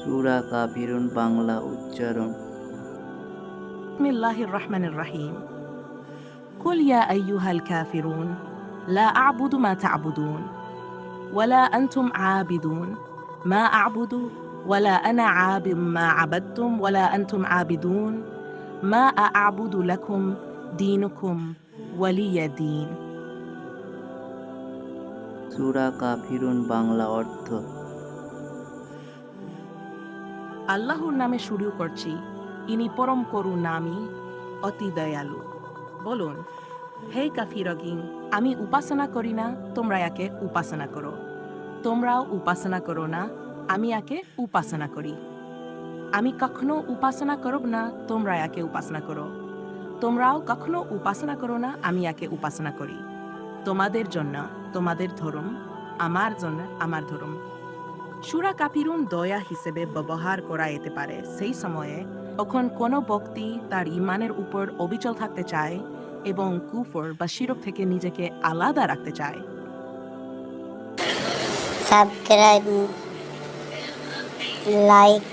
সুরা কাফিরুন বাংলা উচ্চারণ بسم الله الرحمن الرحيم قل يا ايها الكافرون لا اعبد ما تعبدون ولا انتم عابدون ما اعبد ولا انا عابد ما عبدتم ولا انتم عابدون ما اعبد لكم دينكم ولي دين সুরা কাফিরুন বাংলা অর্থ আল্লাহর নামে শুরু করছি। ইনি পরম করুণামী অতি দয়ালু। বলুন, হে কাফিরগিং আমি উপাসনা করি না, তোমরা একে উপাসনা করো। তোমরাও উপাসনা করো না, আমি একে উপাসনা করি। আমি কখনো উপাসনা করব না, তোমরা একে উপাসনা করো। তোমরাও কখনো উপাসনা করো না, আমি একে উপাসনা করি। তোমাদের জন্য, তোমাদের ধর্ম, আমার জন্য, আমার ধর্ম। সুরা কাফিরুন দয়া হিসেবে ব্যবহার করা যেতে পারে। সেই সময়ে তখন কোনো ব্যক্তি তার ইমানের উপর অবিচল থাকতে চায় এবং কুফর বা শিরক থেকে নিজেকে আলাদা রাখতে চায়। Subscribe, like